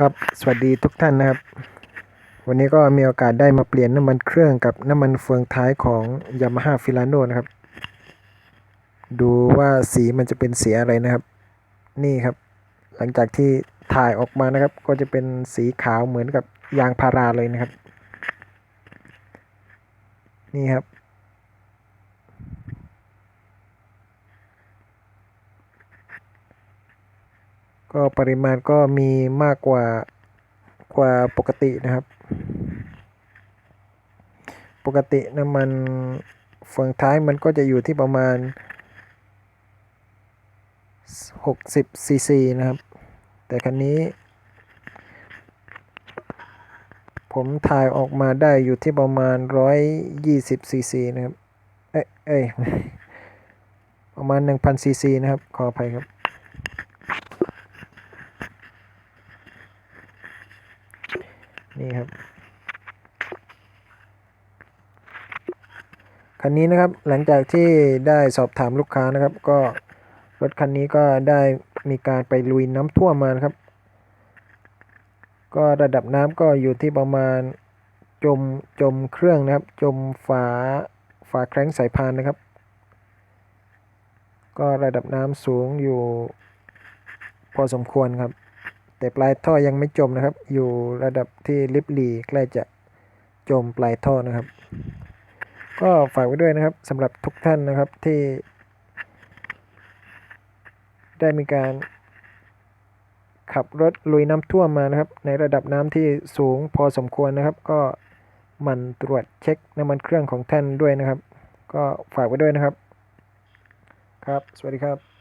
ครับ สวัสดีทุกท่านนะครับ วันนี้ก็มีโอกาสได้มาเปลี่ยนน้ำมันเครื่องกับน้ำมันเฟืองท้ายของ Yamaha Filano นะครับ ดูว่าสีมันจะเป็นสีอะไรนะครับ นี่ครับ หลังจากที่ถ่ายออกมานะครับ ก็จะเป็นสีขาวเหมือนกับยางพาราเลยนะครับ นี่ครับ ก็ปริมาณก็มีมากกว่ากว่าปกตินะครับ ปกติน้ำมันเฟืองท้ายมันก็จะอยู่ที่ประมาณ 60ซีซีนะครับ แต่คันนี้ ผมถ่ายออกมาได้อยู่ที่ประมาณ 120ซีซีนะครับ เอ้ยเอ้ยประมาณ 1,000ซีซีนะครับ ขออภัยครับ นี่ครับ คันนี้นะครับหลังจากที่ได้สอบถามลูกค้านะครับ ก็รถคันนี้ก็ได้มีการไปลุยน้ำท่วมมานะครับ ก็ระดับน้ำก็อยู่ที่ประมาณจมจมเครื่องนะครับ จมฝาฝาแคร้งสายพานนะครับ ก็ระดับน้ำสูงอยู่พอสมควรครับ แต่ปลายท่อยังไม่จมนะครับ อยู่ระดับที่ลิบหลีใกล้จะจมปลายท่อนะครับ ก็ฝากไว้ด้วยนะครับสำหรับทุกท่านนะครับที่ ได้มีการขับรถลุยน้ำท่วมมานะครับ ในระดับน้ำที่สูงพอสมควรนะครับ ก็มันตรวจเช็คน้ำมันเครื่องของท่านด้วยนะครับ ก็ฝากไว้ด้วยนะครับ ครับ สวัสดีครับ